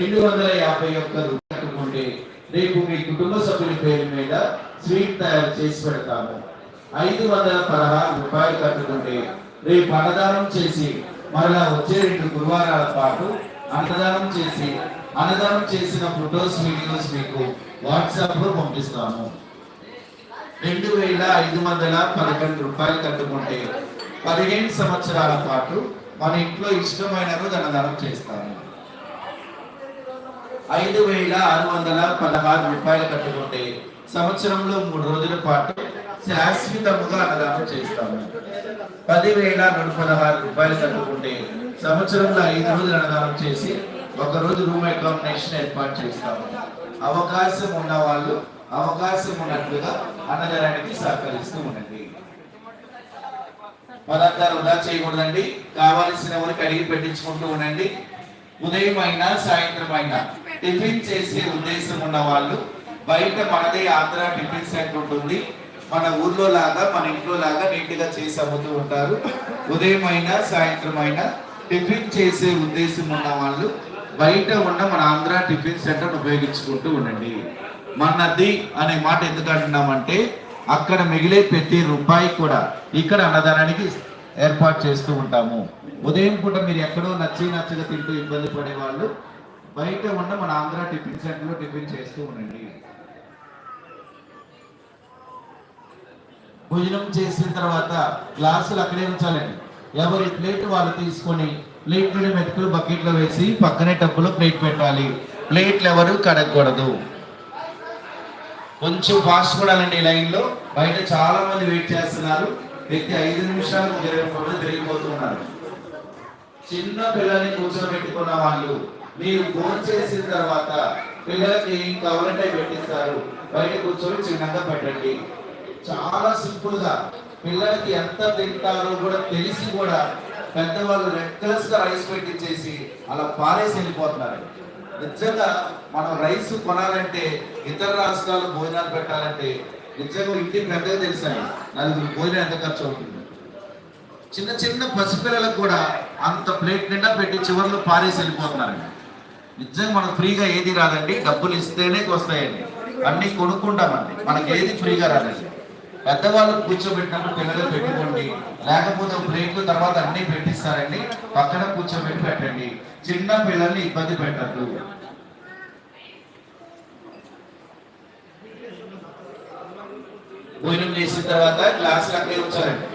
రెండు వందల యాభై ఒక్క రూపాయలు కట్టుకుంటే రేపు మీ కుటుంబ సభ్యుల పేరు మీద స్వీట్ తయారు చేసి పెడతాము. ఐదు వందల పదహారు రూపాయలు కట్టుకుంటే రేపు అన్నదానం చేసి మరలా వచ్చే రెండు గురువారాల పాటు అన్నదానం చేసి అన్నదానం చేసిన ఫొటోస్ వీడియోస్ మీకు వాట్సాప్లో పంపిస్తాము. రెండు వేల ఐదు వందల పదకొండు రూపాయలు కట్టుకుంటే పదిహేను సంవత్సరాల పాటు మన ఇంట్లో ఇష్టమైన అన్నదానం చేస్తాము. ఐదు వేల ఆరు వందల పదహారు రూపాయలు కట్టుకుంటే సంవత్సరంలో మూడు రోజుల పాటు శాశ్వతముగా అన్నదానం చేస్తాము పదివేల నూట పదహారు రూపాయలు కట్టుకుంటే సంవత్సరంలో ఐదు రోజులు అన్నదానం చేసి ఒక రోజు రూమ్ అకామిడేషన్ ఏర్పాటు చేస్తాము అవకాశం ఉన్న వాళ్ళు అవకాశం ఉన్నట్లుగా అన్నదానానికి సహకరిస్తూ ఉండండి. పదార్థాలు వృధా చేయకూడదండి. కావాల్సిన వారికి అడిగి పెట్టించుకుంటూ ఉండండి. ఉదయం అయినా సాయంత్రం అయినా టిఫిన్ చేసే ఉద్దేశం ఉన్న వాళ్ళు బయట మనదే ఆంధ్ర టిఫిన్ సెంటర్ ఉంటుంది. మన ఊర్లో లాగా మన ఇంట్లో లాగా నీట్గా చేసి అమ్ముతూ ఉంటారు. ఉదయం అయినా సాయంత్రం అయినా టిఫిన్ చేసే ఉద్దేశం ఉన్న వాళ్ళు బయట ఉన్న మన ఆంధ్ర టిఫిన్ సెంటర్ ఉపయోగించుకుంటూ ఉండండి. మనది అనే మాట ఎందుకు అంటున్నామంటే అక్కడ మిగిలే ప్రతి రూపాయి కూడా ఇక్కడ అన్నదానానికి ఏర్పాటు చేస్తూ ఉంటాము. ఉదయం పూట మీరు ఎక్కడో నచ్చి నచ్చగా తింటూ ఇబ్బంది పడే వాళ్ళు బయట ఉన్న మన ఆంధ్ర టిఫిన్ సెంటర్లో టిఫిన్ చేస్తూ ఉండండి. భోజనం చేసిన తర్వాత గ్లాసులు అక్కడే ఉంచాలండి. ఎవరి ప్లేట్ వాళ్ళు తీసుకొని ప్లేట్లోని మెతుకులు బకెట్లో వేసి పక్కనే టబ్బులో ప్లేట్ పెట్టాలి. ప్లేట్లు ఎవరు కడగకూడదు. కొంచెం ఫాస్ట్ కూడాలండి లైన్లో. బయట చాలా మంది వెయిట్ చేస్తున్నారు. వ్యక్తి ఐదు నిమిషాలు ఇరవై నిమిషాలు తిరిగిపోతున్నారు. చిన్న పిల్లల్ని కూర్చోబెట్టుకున్న వాళ్ళు మీరు ఫోన్ చేసిన తర్వాత పిల్లలకి ఏం కావాలంటే పెట్టిస్తారు. బయట కూర్చొని చిన్నగా పెట్టండి. చాలా సింపుల్గా పిల్లలకి ఎంత తింటారో కూడా తెలిసి కూడా పెద్దవాళ్ళు రెక్లెస్గా రైస్ పెట్టించేసి అలా పారేసి వెళ్ళిపోతున్నారు. నిజంగా మనం రైస్ కొనాలంటే ఇతర రాష్ట్రాలు భోజనాలు పెట్టాలంటే నిజంగా ఇంటికి పెద్దగా తెలిసాయి నలుగురు భోజనం ఎంత ఖర్చు అవుతుంది? చిన్న చిన్న పసిపిల్లలకు కూడా అంత ప్లేట్ నిండా పెట్టి చివరిలో పారేసి వెళ్ళిపోతున్నారండి. నిజంగా మనకు ఫ్రీగా ఏది రాదండి డబ్బులు ఇస్తేనే వస్తాయండి. అన్ని కొనుక్కుంటామండి. మనకి ఏది ఫ్రీగా రాదండి. పెద్దవాళ్ళు కూర్చోబెట్టినప్పుడు పిల్లలు పెట్టుకోండి. లేకపోతే బ్రేక్ తర్వాత అన్ని పెట్టిస్తారండి. పక్కన కూర్చోబెట్టి పెట్టండి. చిన్న పిల్లల్ని ఇబ్బంది పెట్టద్దు. భోజనం చేసిన తర్వాత గ్లాసులు అక్కడే ఉంచారండి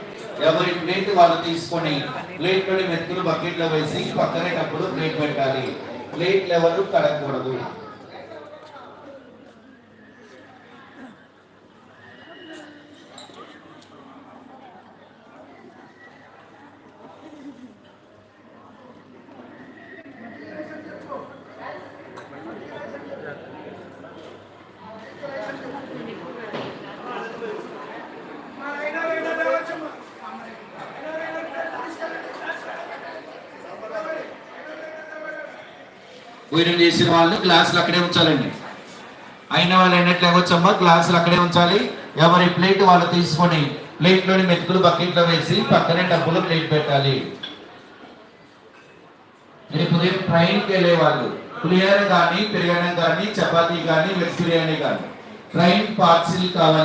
ఎవరి ప్లేట్ వాళ్ళు తీసుకొని ప్లేట్లోని మెతుకులు బకెట్లో వేసి పక్కనేటప్పుడు ప్లేట్ పెట్టాలి. ప్లేట్లు ఎవరు కడగకూడదు భోజనం చేసిన వాళ్ళు గ్లాసులు అక్కడే ఉంచాలండి. అయిన వాళ్ళు అయినట్లు ఇవ్వచ్చమ్మా గ్లాసులు అక్కడే ఉంచాలి. ఎవరి ప్లేట్ వాళ్ళు తీసుకొని ప్లేట్లోని మెతుకులు బకెట్లో వేసి పక్కనే డబ్బులు ప్లేట్ పెట్టాలి. రేపు ఉదయం ట్రైన్కి వెళ్ళే వాళ్ళు పులిహోర కానీ పెరుగన్నం కానీ చపాతీ కానీ వెజ్ బిర్యానీ కానీ. ట్రైన్ పార్సిల్ కావాలి.